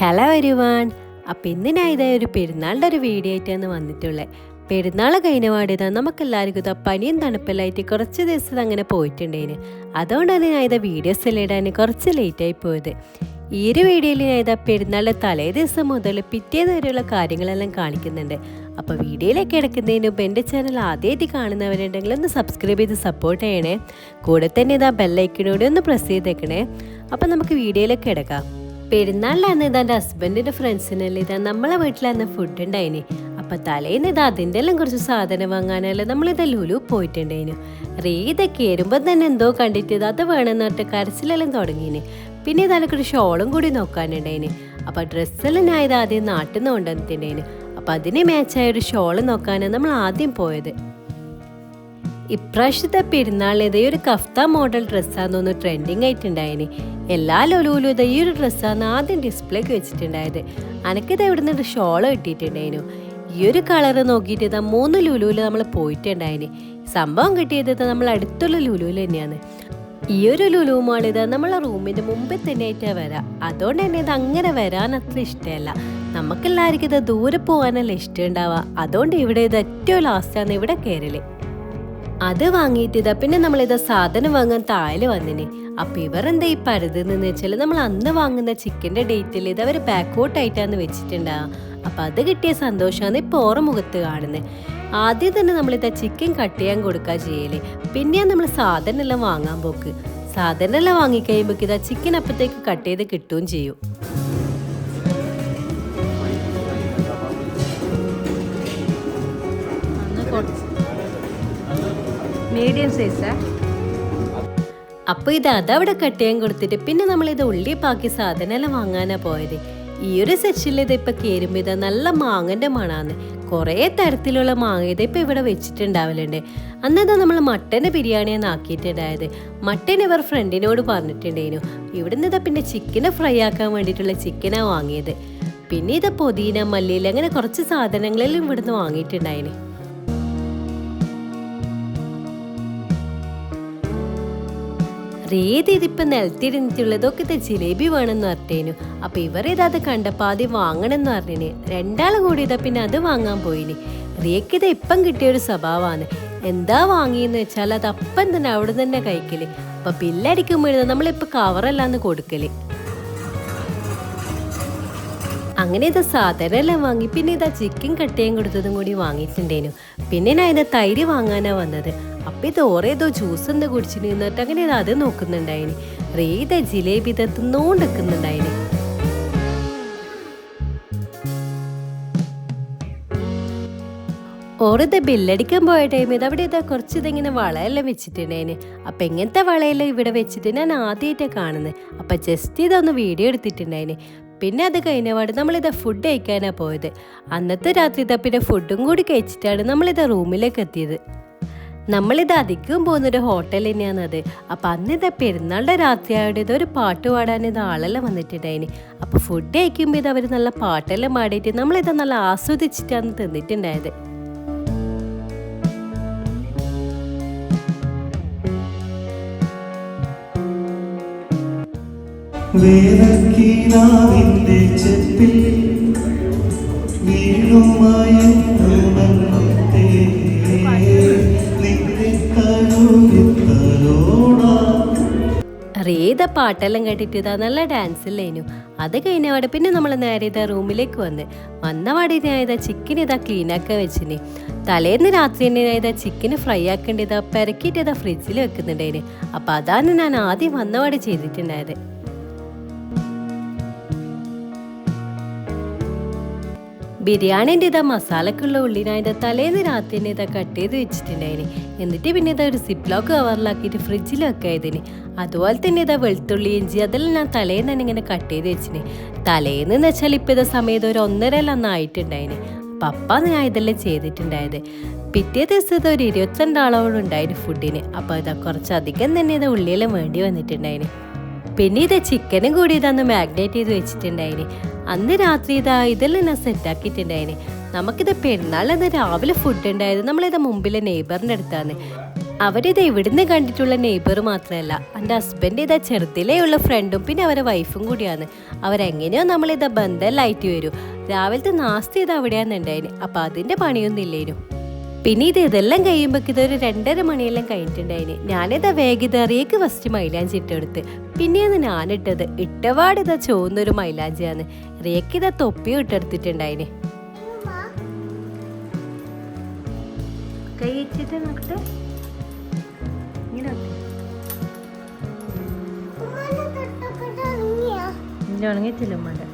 Hello വരുവാൻ അപ്പം ഇന്ന് ഞാൻ ഒരു പെരുന്നാളിന്റെ ഒരു വീഡിയോ ആയിട്ടാണ് വന്നിട്ടുള്ളത് പെരുന്നാൾ കഴിഞ്ഞ പാടിയതാ നമുക്കെല്ലാവർക്കും ഇതാ പനിയും തണുപ്പെല്ലായിട്ട് കുറച്ച് ദിവസം അങ്ങനെ പോയിട്ടുണ്ടേന്. അതുകൊണ്ടാണ് ഞാൻ ഇതാ വീഡിയോസ് എല്ലാം ഇടാൻ കുറച്ച് ലേറ്റായി പോയത്. ഈ ഒരു വീഡിയോയിൽ ഞാൻ ഇതാ പെരുന്നാളിന്റെ തലേ ദിവസം മുതൽ പിറ്റേന്ന് വരെയുള്ള കാര്യങ്ങളെല്ലാം കാണിക്കുന്നുണ്ട്. അപ്പോൾ വീഡിയോയിലേക്ക് കിടക്കുന്നതിന് മുമ്പ് എന്റെ ചാനൽ ആദ്യമായിട്ട് കാണുന്നവരുണ്ടെങ്കിൽ ഒന്ന് സബ്സ്ക്രൈബ് ചെയ്ത് സപ്പോർട്ട് ചെയ്യണേ. കൂടെ തന്നെ ഇതാ ബെല്ലൈക്കിനോട് ഒന്ന് പ്രസ് ചെയ്തേക്കണേ. അപ്പം നമുക്ക് വീഡിയോയിലേക്ക് കിടക്കാം. പെരുന്നാളിലാണ് ഇത് എന്റെ ഹസ്ബൻഡിന്റെ ഫ്രണ്ട്സിനെല്ലാം ഇതാ നമ്മളെ വീട്ടിലാണ് ഫുഡ് ഉണ്ടായിന്. അപ്പം തലേന്ന് ഇത് അതിന്റെ എല്ലാം കുറച്ച് സാധനം വാങ്ങാനല്ല നമ്മളിത് ലുലു പോയിട്ടുണ്ടായിനു. റീതൊക്കെ ഏരുമ്പോൾ തന്നെ എന്തോ കണ്ടിട്ട് ഇത് അത് വേണമെന്ന് പറഞ്ഞിട്ട് കരച്ചിലെല്ലാം തുടങ്ങിന്. പിന്നെ ഇതാലൊക്കെ ഷോളും കൂടി നോക്കാനുണ്ടായിന്. അപ്പം ഡ്രസ്സെല്ലാം ഞാൻ ഇത് ആദ്യം നാട്ടിൽ നിന്ന് കൊണ്ടുവന്നിട്ടുണ്ടായിന്. അപ്പം അതിന് മാച്ചായ ഒരു ഷോൾ നോക്കാനാണ് നമ്മൾ ആദ്യം പോയത്. ഇപ്രാവശ്യത്തെ പെരുന്നാളിന് ഇതേ ഒരു കഫ്ത മോഡൽ ഡ്രസ്സാന്ന് തോന്നുന്നു ട്രെൻഡിങ് ആയിട്ടുണ്ടായിന്. എല്ലാ ലൊലുവിലും ഇതാ ഈ ഒരു ഡ്രസ്സാണ് ആദ്യം ഡിസ്പ്ലേക്ക് വെച്ചിട്ടുണ്ടായത്. അനക്കിത് എവിടെ നിന്ന് ഷോൾ കിട്ടിയിട്ടുണ്ടായിരുന്നു. ഈ ഒരു കളറ് നോക്കിയിട്ട് ഇതാ മൂന്ന് ലുലുവിൽ നമ്മൾ പോയിട്ടുണ്ടായിന്. സംഭവം കിട്ടിയത് നമ്മൾ അടുത്തുള്ള ലുലുവിൽ തന്നെയാണ്. ഈ ഒരു ലുലുവുമാണ് ഇതാ നമ്മളെ റൂമിന്റെ മുമ്പിൽ തന്നെ ആയിട്ടാ വരാം. അതുകൊണ്ട് തന്നെ ഇത് അങ്ങനെ വരാൻ അത്ര ഇഷ്ടമല്ല. നമുക്കെല്ലാവർക്കും ഇത് ദൂരെ പോകാനല്ല ഇഷ്ടം അതുകൊണ്ട് ഇവിടെ ഇത് ഏറ്റവും ലാസ്റ്റാണ് ഇവിടെ കയറൽ അത് വാങ്ങിയിട്ട് ഇതാ പിന്നെ നമ്മളിത് സാധനം വാങ്ങാൻ താഴെ വന്നിന്. അപ്പൊ ഇവർ എന്താ ഈ പരുതെന്ന് വെച്ചാൽ നമ്മൾ അന്ന് വാങ്ങുന്ന ചിക്കന്റെ ഡേറ്റിൽ ഇത് അവർ ബാക്കോട്ട് ആയിട്ടാണ് വെച്ചിട്ടുണ്ടാവുക അപ്പൊ അത് കിട്ടിയ സന്തോഷമാണ് ഇപ്പൊ ഓറ മുഖത്ത് കാണുന്നത് ആദ്യം തന്നെ നമ്മളിത് ചിക്കൻ കട്ട് ചെയ്യാൻ കൊടുക്കുക ചെയ്യൽ. പിന്നെയാ നമ്മൾ സാധനം എല്ലാം വാങ്ങാൻ പോക്ക്. സാധനം എല്ലാം വാങ്ങിക്കഴിയുമ്പോൾ ചിക്കൻ അപ്പത്തേക്ക് കട്ട് ചെയ്ത് കിട്ടുകയും ചെയ്യും. മീഡിയം സൈസാ അപ്പൊ ഇത് അതവിടെ കട്ട് ചെയ്യാൻ കൊടുത്തിട്ട് പിന്നെ നമ്മൾ ഇത് ഉള്ളി പാക്കി സാധനമെല്ലാം വാങ്ങാനാ പോയത്. ഈ ഒരു സെക്ഷനിൽ ഇത് ഇപ്പൊ കേറുമ്പോ ഇത് നല്ല മാങ്ങന്റെ മണാന്ന്. കുറേ തരത്തിലുള്ള മാങ്ങ ഇത് ഇവിടെ വെച്ചിട്ടുണ്ടാവലുണ്ട്. അന്നതാ നമ്മൾ മട്ടന്റെ ബിരിയാണിയാണ് ആക്കിയിട്ടുണ്ടായത്. മട്ടൻ ഇവർ ഫ്രണ്ടിനോട് പറഞ്ഞിട്ടുണ്ടായിരുന്നു. ഇവിടുന്ന് ഇതാ പിന്നെ ചിക്കനെ ഫ്രൈ ആക്കാൻ വേണ്ടിയിട്ടുള്ള ചിക്കനാ വാങ്ങിയത്. പിന്നെ ഇത് പൊതീന മല്ലിയില അങ്ങനെ കുറച്ച് സാധനങ്ങളെല്ലാം ഇവിടുന്ന് വാങ്ങിയിട്ടുണ്ടായിന്. റേത് ഇതിപ്പോ നിലത്തിരുന്നിട്ടുള്ളതൊക്കെ ഇത് ജിലേബി വേണമെന്ന് പറഞ്ഞേനു അപ്പൊ ഇവർ ഇതത് കണ്ടപ്പോ ആദ്യം വാങ്ങണമെന്ന് പറഞ്ഞേന്. രണ്ടാൾ കൂടി ഇതാ പിന്നെ അത് വാങ്ങാൻ പോയിന്. ഇത് ഇപ്പം കിട്ടിയ ഒരു സ്വഭാവമാണ് എന്താ വാങ്ങിയെന്ന് വെച്ചാൽ അത് അപ്പം തന്നെ അവിടെ തന്നെ കഴിക്കൽ. അപ്പൊ ബില്ലടിക്കുമ്പോഴേ നമ്മളിപ്പോ കവറല്ലാന്ന് കൊടുക്കൽ. അങ്ങനെ ഇത് സാധനം എല്ലാം വാങ്ങി. പിന്നെ ഇതാ ചിക്കൻ കട്ടയും കൊടുത്തതും കൂടി വാങ്ങിയിട്ടുണ്ടേനു. പിന്നെ ഞാൻ ഇത് തൈര് വാങ്ങാനാ വന്നത്. അപ്പൊ ഇത് ഓരേതോ ജ്യൂസ് എന്താ കുടിച്ചിട്ട് നിന്നിട്ട് അങ്ങനെ അത് നോക്കുന്നുണ്ടായിന്. റേത ജിലേബി ഇത് തിന്നോണ്ടിക്കുന്നുണ്ടായിന് ബില്ലടിക്കാൻ പോയ ടൈം ഇത് അവിടെ ഇതാ കുറച്ച് ഇതിങ്ങനെ വളയെല്ലാം വെച്ചിട്ടുണ്ടായിന്. അപ്പൊ എങ്ങനത്തെ വളയെല്ലാം ഇവിടെ വെച്ചിട്ട് ഞാൻ ആദ്യമായിട്ടാണ് കാണുന്നത് അപ്പൊ ജസ്റ്റ് ഇതൊന്ന് വീഡിയോ എടുത്തിട്ടുണ്ടായിന്. പിന്നെ അത് കഴിഞ്ഞപാട് നമ്മളിതാ ഫുഡ് കഴിക്കാനാണ് പോയത്. അന്നത്തെ രാത്രി ഇതാ പിന്നെ ഫുഡും കൂടി കഴിച്ചിട്ടാണ് നമ്മളിതാ റൂമിലേക്ക് എത്തിയത്. നമ്മളിത് അധികം പോകുന്നൊരു ഹോട്ടൽ തന്നെയാണ് അത് അപ്പം അന്ന് ഇതാ പെരുന്നാളുടെ രാത്രി ആയതുകൊണ്ട് ഇതൊരു പാട്ട് പാടാൻ ഇത് ആളെല്ലാം വന്നിട്ടുണ്ടായിന്. അപ്പോൾ ഫുഡ് കഴിക്കുമ്പോൾ ഇത് അവർ നല്ല പാട്ടെല്ലാം പാടിയിട്ട് നമ്മളിത് നല്ല ആസ്വദിച്ചിട്ടാണ് തിന്നിട്ടുണ്ടായത്. ചെപ്പിൽ വീഴുമയങ്ങുമന്നത്തെ റേത പാട്ടെല്ലാം കേട്ടിട്ട് ഇതാ നല്ല ഡാൻസ് ഇല്ലേനു അത് കഴിഞ്ഞപാടെ പിന്നെ നമ്മൾ നേരെ ഇതാ റൂമിലേക്ക് വന്ന്. വന്നവാടി ഞാൻ ചിക്കൻ ഇതാ ക്ലീൻ ആക്കാൻ വെച്ചിന്. തലേന്ന് രാത്രി തന്നെ ചിക്കന് ഫ്രൈ ആക്കേണ്ടി ഇതാ പെരക്കിയിട്ട് ഇതാ ഫ്രിഡ്ജിൽ വെക്കുന്നുണ്ടേന് അപ്പം അതാണ് ഞാൻ ആദ്യം വന്നപാടെ ചെയ്തിട്ടുണ്ടായത്. ബിരിയാണിന്റെ ഇതാ മസാലക്കുള്ള ഉള്ളിനായിട്ട് തലേന്ന് രാത്രി തന്നെ ഇതാ കട്ട് ചെയ്ത് വെച്ചിട്ടുണ്ടായിന്. എന്നിട്ട് പിന്നെ ഇതാ ഒരു സിപ്ലോക്ക് കവറിലാക്കിയിട്ട് ഫ്രിഡ്ജിലൊക്കെ വെക്കായതിന് അതുപോലെ തന്നെ ഇതാ വെളുത്തുള്ളി ഇഞ്ചി അതെല്ലാം ഞാൻ തലേന്ന് തന്നെ ഇങ്ങനെ കട്ട് ചെയ്ത് വെച്ചിന്. തലേന്ന് എന്ന് വെച്ചാൽ ഇപ്പം ഇതാ സമയത്ത് ഒരു ഒന്നരയെല്ലാം ഒന്നും ആയിട്ടുണ്ടായിന് പപ്പാന്ന് ഞാൻ ഇതെല്ലാം ചെയ്തിട്ടുണ്ടായത്. പിറ്റേ ദിവസം ഇത് ഒരു ഇരുപത്തിരണ്ടാളോളം ഉണ്ടായിരുന്നു ഫുഡിന് അപ്പോൾ ഇതാ കുറച്ചധികം തന്നെ ഇത് ഉള്ളിയെല്ലാം വേണ്ടി വന്നിട്ടുണ്ടായിന്. പിന്നെ ഇത് ചിക്കനും കൂടി ഇതൊന്ന് മാഗ്നേറ്റ് ചെയ്ത് വെച്ചിട്ടുണ്ടായിന്. അന്ന് രാത്രി ഇതാ ഇതെല്ലാം ഞാൻ സെറ്റാക്കിയിട്ടുണ്ടായിന് നമുക്കിത് പെരുന്നാളിന്ന് രാവിലെ ഫുഡ് ഉണ്ടായത് നമ്മളിത് മുമ്പിലെ നെയ്ബറിന്റെ അടുത്താണ്. അവരിത് ഇവിടുന്ന് കണ്ടിട്ടുള്ള നെയ്ബർ മാത്രമല്ല എന്റെ ഹസ്ബൻഡ് ഇതാ ചെറുതിലേ ഉള്ള ഫ്രണ്ടും പിന്നെ അവരെ വൈഫും കൂടിയാണ്. അവരെങ്ങനെയോ നമ്മളിതാ ലൈറ്റ് വരും. രാവിലത്തെ നാസ്തി ഇത് അവിടെയാണെന്നുണ്ടായിന്. അപ്പം അതിന്റെ പണിയൊന്നും ഇല്ലേനു. പിന്നെ ഇത് ഇതെല്ലാം കഴിയുമ്പോൾ ഇതൊരു രണ്ടര മണിയെല്ലാം കഴിഞ്ഞിട്ടുണ്ടായിന്. ഞാനിതാ വേഗിതറിയേക്ക് ഫസ്റ്റ് മൈലാഞ്ചി ഇട്ടെടുത്ത്. പിന്നെയാണ് ഞാനിട്ടത്. ഇട്ടപാട് ഇതാ ചോന്നൊരു മൈലാഞ്ചിയാണ്. റിയക്ക് ഇതാ തൊപ്പിയും ഇട്ടെടുത്തിട്ടുണ്ടായിന്. കൈ വെച്ചിട്ട് നോക്കട്ടെ ഇങ്ങനെ ഉണങ്ങിയിട്ടില്ല ഉമ്മയുടെ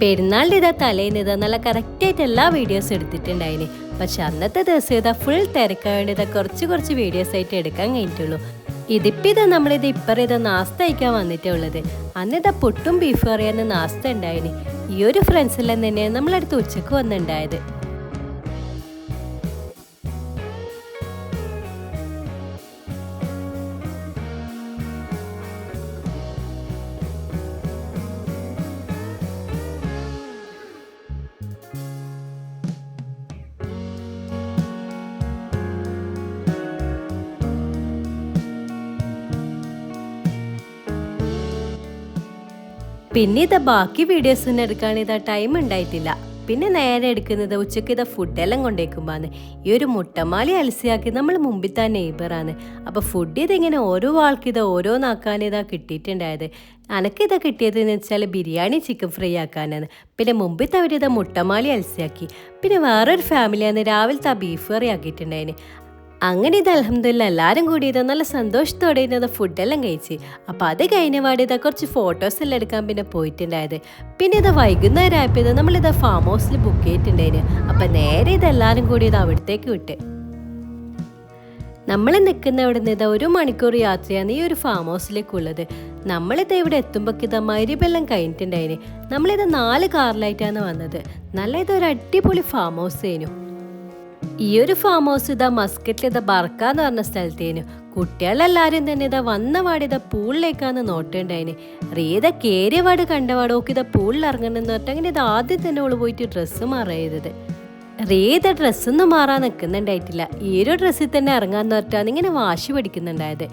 പെരുന്നാളിന്റെ ഇതാ തലേന്ന് ഇതാ നല്ല കറക്റ്റായിട്ട് എല്ലാ വീഡിയോസ് എടുത്തിട്ടുണ്ടായിന്. പക്ഷെ അന്നത്തെ ദിവസം ഇതാ ഫുൾ തിരക്കായതുകൊണ്ട് ഇതാ കുറച്ച് കുറച്ച് വീഡിയോസ് ആയിട്ട് എടുക്കാൻ കഴിഞ്ഞിട്ടുള്ളൂ. ഇതിപ്പോൾ ഇതാ നമ്മളിത് ഇപ്പറ ഇതാ നാസ്ത അയക്കാൻ വന്നിട്ടേ ഉള്ളത്. അന്ന് ഇതാ പുട്ടും ബീഫ് കറിയാണ് നാസ്ത ഉണ്ടായിന്. ഈ ഒരു ഫ്രണ്ട്സെല്ലാം തന്നെയാണ് നമ്മളടുത്ത് ഉച്ചയ്ക്ക് വന്നിട്ടുണ്ടായത്. പിന്നെ ഇതാ ബാക്കി വീഡിയോസ് ഒന്നും എടുക്കാൻ ഇതാ ടൈം ഉണ്ടായിട്ടില്ല. പിന്നെ നേരെ എടുക്കുന്നത് ഉച്ചയ്ക്ക് ഇതാ ഫുഡെല്ലാം കൊണ്ടേക്കുമ്പോന്ന്. ഈ ഒരു മുട്ടമാലി അലസിയാക്കി നമ്മൾ മുമ്പിൽ തന്നെ നെയ്ബറാണ് അപ്പോൾ ഫുഡ് ഇതിങ്ങനെ ഓരോ ആൾക്ക് ഇത് ഓരോന്നാക്കാൻ ഇതാ കിട്ടിയിട്ടുണ്ടായത്. അനക്കിതാ കിട്ടിയതെന്ന് വെച്ചാൽ ബിരിയാണി ചിക്കൻ ഫ്രൈ ആക്കാനാണ്. പിന്നെ മുമ്പിൽ അവരിതാ മുട്ടമാലി അലസിയാക്കി. പിന്നെ വേറൊരു ഫാമിലിയാണ് രാവിലത്തെ ആ ബീഫ് കറി ആക്കിയിട്ടുണ്ടായിന്. അങ്ങനെ ഇത് അലഹമില്ല എല്ലാവരും കൂടി ഇത് നല്ല സന്തോഷത്തോടെ ഇരുന്നത് ഫുഡെല്ലാം കഴിച്ച്. അപ്പം അത് കഴിഞ്ഞ പാടി ഇതാ കുറച്ച് ഫോട്ടോസ് എല്ലാം എടുക്കാൻ പിന്നെ പോയിട്ടുണ്ടായത്. പിന്നെ ഇത് വൈകുന്നേരം ആയപ്പോൾ ഇത് നമ്മളിത് ഫാം ഹൗസിൽ ബുക്ക് ചെയ്തിട്ടുണ്ടായിരുന്നു അപ്പം നേരെ ഇത് എല്ലാവരും കൂടി ഇത് അവിടത്തേക്ക് വിട്ട്. നമ്മൾ നിൽക്കുന്ന അവിടെ നിന്ന് ഇതാ ഒരു മണിക്കൂർ യാത്രയാണ് ഈ ഒരു ഫാം ഹൗസിലേക്കുള്ളത് നമ്മളിത് ഇവിടെ എത്തുമ്പോൾ ഇത് മരിബെല്ലാം കഴിഞ്ഞിട്ടുണ്ടായിന്. നമ്മളിത് നാല് കാറിലായിട്ടാണ് വന്നത്. നല്ല ഇതൊരു അടിപൊളി ഫാം ഹൗസ് ആയിരുന്നു ഈ ഒരു ഫാം ഹൗസ് ഇതാ മസ്കറ്റിൽ ഇതാ ബർക്ക എന്ന് പറഞ്ഞ സ്ഥലത്തേനു കുട്ടികളെല്ലാരും തന്നെ ഇതാ വന്ന പാട് ഇതാ പൂളിലേക്കാന്ന് നോട്ടുണ്ടായിന്. റീത കേറിയ പാട് കണ്ടപാട് ഓക്ക് ഇതാ പൂളിൽ ഇറങ്ങണമെന്ന് പറഞ്ഞിട്ട് അങ്ങനെ ഇത് ആദ്യം തന്നെ ഓൾ പോയിട്ട് ഡ്രസ്സ് മാറിയത്. റീത ഡ്രസ്സൊന്നും മാറാൻ നിൽക്കുന്നുണ്ടായിട്ടില്ല ഈ ഒരു ഡ്രസ്സിൽ തന്നെ ഇറങ്ങാന്ന് പറഞ്ഞിട്ടാണ് ഇങ്ങനെ വാശി പിടിക്കുന്നുണ്ടായത്.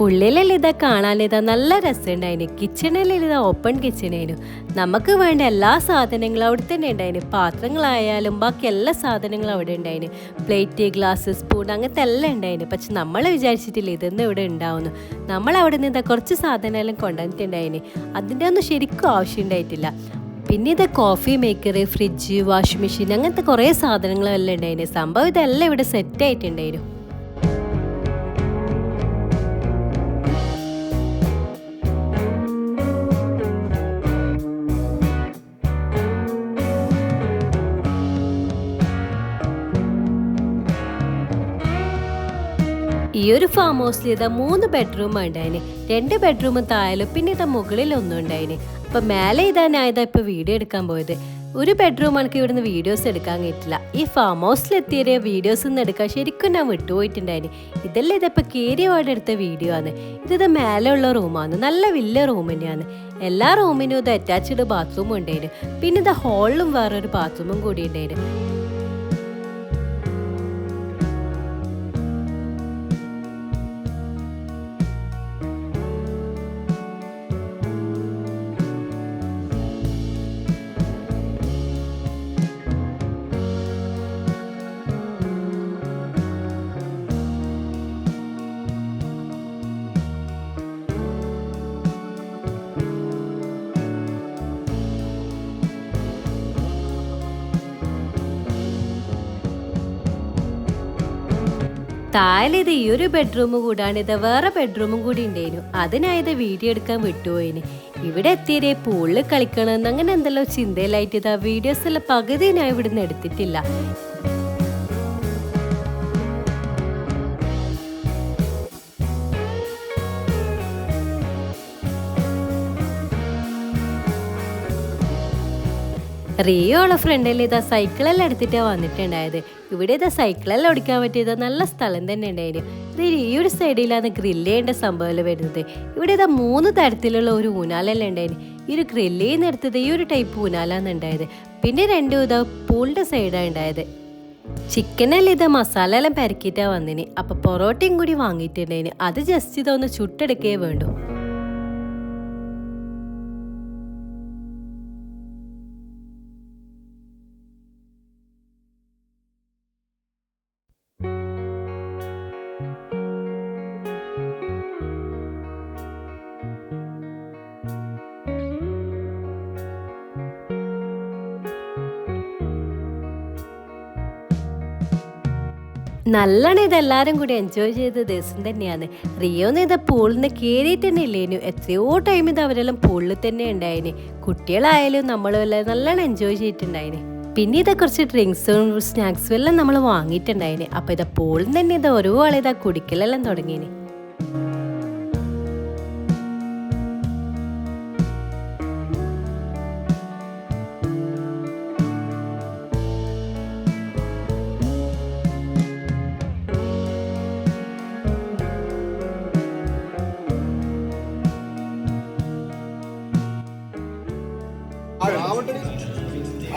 ഉള്ളിലെല്ലാം ഇതാ കാണാനിതാ നല്ല രസമുണ്ടായിന്. കിച്ചണിലെല്ലാം ഇതാ ഓപ്പൺ കിച്ചണേനു നമുക്ക് വേണ്ട എല്ലാ സാധനങ്ങളും അവിടെ തന്നെ ഉണ്ടായിന്. പാത്രങ്ങളായാലും ബാക്കി എല്ലാ സാധനങ്ങളും അവിടെ ഉണ്ടായിന്. പ്ലേറ്റ് ഗ്ലാസ് സ്പൂൺ അങ്ങനത്തെ എല്ലാം ഉണ്ടായിന്. പക്ഷെ നമ്മൾ വിചാരിച്ചിട്ടില്ല ഇതൊന്നും ഇവിടെ ഉണ്ടാവുന്നു നമ്മൾ അവിടെ നിന്ന് കുറച്ച് സാധനമെല്ലാം കൊണ്ടുവന്നിട്ടുണ്ടായിന്. അതിന്റെ ഒന്നും ശരിക്കും ആവശ്യം ഉണ്ടായിട്ടില്ല. പിന്നെ ഇത് coffee maker fridge washing machine അങ്ങനത്തെ കുറേ സാധനങ്ങളും എല്ലാം ഉണ്ടായിന്. സംഭവം ഇതെല്ലാം ഇവിടെ സെറ്റ് ഈ ഒരു ഫാം ഹൗസിൽ ഇതാ മൂന്ന് ബെഡ്റൂം ഉണ്ടായിന് രണ്ട് ബെഡ്റൂം താഴെ പിന്നെ ഇതാ മുകളിൽ ഒന്നും ഉണ്ടായിന്. അപ്പൊ മേലെ ഇതാ ഞാൻ ഇതാ ഇപ്പൊ വീഡിയോ എടുക്കാൻ പോയത്. ഒരു ബെഡ്റൂം എനിക്ക് ഇവിടുന്ന് വീഡിയോസ് എടുക്കാൻ കിട്ടില്ല. ഈ ഫാം ഹൗസിൽ ഹൗസിലെത്തിയ വീഡിയോസ് ഒന്നും എടുക്കാൻ ശരിക്കും ഞാൻ വിട്ടുപോയിട്ടുണ്ടായിന്. ഇതെല്ലാം ഇതിപ്പോൾ കേരിയവാട് എടുത്ത വീഡിയോ ആണ്. ഇത് മേലെ ഉള്ള റൂമാണ് നല്ല വലിയ റൂം തന്നെയാണ്. എല്ലാ റൂമിനും ഇത് അറ്റാച്ച്ഡ് ബാത്റൂമും ഉണ്ടായിരുന്നു പിന്നെ ഇത് ഹാളിലും വേറൊരു ബാത്റൂമും കൂടി ഉണ്ടായിരുന്നു താഴെ ഇത് ഈ ഒരു ബെഡ്റൂം കൂടാണ്. ഇത് വേറെ ബെഡ്റൂമും കൂടി ഉണ്ടായിരുന്നു. അതിനായത് വീഡിയോ എടുക്കാൻ വിട്ടുപോയിന്. ഇവിടെ എത്തിയേ പൂളിൽ കളിക്കണമെന്ന് അങ്ങനെ എന്തെല്ലോ ചിന്തയിലായിട്ട് ഇതാ വീഡിയോസ് എല്ലാം പകുതി ഞാൻ ഇവിടുന്ന് എടുത്തിട്ടില്ല. റിയോ ഉള്ള ഫ്രണ്ടിൽ ഇതാ സൈക്കിളെല്ലാം എടുത്തിട്ടാ വന്നിട്ടുണ്ടായത്. ഇവിടെ ഇതാ സൈക്കിളെല്ലാം ഓടിക്കാൻ പറ്റിയത് നല്ല സ്ഥലം തന്നെ ഉണ്ടായിരുന്നു ഇത് ഈ ഒരു സൈഡിലാണ് ഗ്രില്ല് ചെയ്യേണ്ട സംഭവം വരുന്നത്. ഇവിടെ ഇതാ മൂന്ന് തരത്തിലുള്ള ഒരു ഊനാലെല്ലാം ഉണ്ടായിരുന്നു ഈ ഒരു ഗ്രില്ല് ചെയ്യുന്നിടത്തത് ഈ ഒരു ടൈപ്പ് ഊനാലാണ് ഉണ്ടായത്. പിന്നെ രണ്ടും ഇതാ പൂളിന്റെ സൈഡാണ് ഉണ്ടായത്. ചിക്കനല്ല ഇത് മസാല എല്ലാം പെരക്കിയിട്ടാണ് വന്നിന്. അപ്പോൾ പൊറോട്ടയും കൂടി വാങ്ങിയിട്ടുണ്ടായിന്. അത് ജസ്റ്റ് ഇതൊന്ന് ചുട്ടെടുക്കുകയേ വേണ്ടു. നല്ലോണം എല്ലാവരും കൂടി എൻജോയ് ചെയ്ത ദിവസം തന്നെയാണ്. റിയോന്ന് ഇത് പൂളിൽ നിന്ന് കയറിയിട്ട് തന്നെ ഇല്ലേനു. എത്രയോ ടൈം ഇത് അവരെല്ലാം പൂളിൽ തന്നെ ഉണ്ടായിന്. കുട്ടികളായാലും നമ്മളും എല്ലാം നല്ലോണം എൻജോയ് ചെയ്തിട്ടുണ്ടായിന്. പിന്നെ ഇതാ കുറച്ച് ഡ്രിങ്ക്സും സ്നാക്സും എല്ലാം നമ്മൾ വാങ്ങിയിട്ടുണ്ടായിന്. അപ്പോൾ ഇതാ പൂളിൽ തന്നെ ഇത് ഓരോ ആളിതാ കുടിക്കലെല്ലാം തുടങ്ങിന്.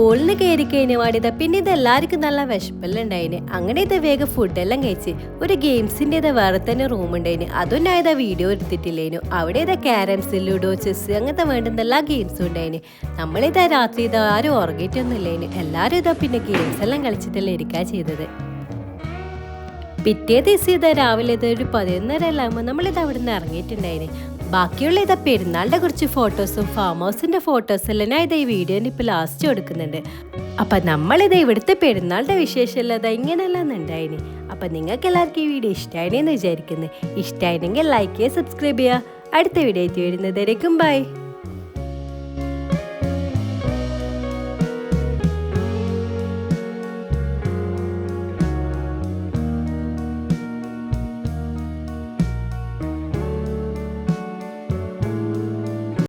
പൂളിന് കയറി കഴിഞ്ഞ വാടിയത്. പിന്നെ ഇത് എല്ലാവർക്കും നല്ല വിശപ്പെല്ലാം ഉണ്ടായിന് അങ്ങനെ ഇത് വേഗം ഫുഡെല്ലാം കഴിച്ച് ഒരു ഗെയിംസിന്റെ വേറെ തന്നെ റൂം ഉണ്ടായിന് അതും വീഡിയോ എടുത്തിട്ടില്ലേനു. അവിടെ ഇതാ ക്യാരംസ് ലുഡോ ചെസ് അങ്ങനത്തെ വേണ്ടുന്ന എല്ലാ ഗെയിംസും ഉണ്ടായിന്. നമ്മളിതാ രാത്രി ഇതാ ആരും ഉറങ്ങിയിട്ടൊന്നും ഇല്ലേനു എല്ലാവരും ഇതാ പിന്നെ ഗെയിംസ് എല്ലാം കളിച്ചിട്ടല്ലേ ഇരിക്കുക ചെയ്തത്. പിറ്റേ ദിവസം ഇതാ രാവിലെ ഇത് ഒരു പതിനൊന്നര എല്ലാം ആകുമ്പോൾ നമ്മളിത് അവിടെ നിന്ന് ഇറങ്ങിയിട്ടുണ്ടായിന്. ബാക്കിയുള്ള ഇതാ പെരുന്നാളിന്റെ കുറച്ച് ഫോട്ടോസും ഫാം ഹൗസിന്റെ ഫോട്ടോസും എല്ലാം ഞാൻ ഇതാ ഈ വീഡിയോ ഇപ്പൊ ലാസ്റ്റ് കൊടുക്കുന്നുണ്ട്. അപ്പൊ നമ്മളിത് ഇവിടുത്തെ പെരുന്നാളിന്റെ വിശേഷമല്ല ഇല്ലാതെ ഇങ്ങനെയല്ല ഉണ്ടായിന്. അപ്പൊ നിങ്ങൾക്ക് എല്ലാവർക്കും ഈ വീഡിയോ ഇഷ്ടമായിനെന്ന് വിചാരിക്കുന്നു. ഇഷ്ടമായിരുന്നെങ്കിൽ ലൈക്ക് ചെയ്യുക സബ്സ്ക്രൈബ് ചെയ്യുക. അടുത്ത വീഡിയോ ആയിട്ട് വരുന്നതായിരിക്കും ബൈ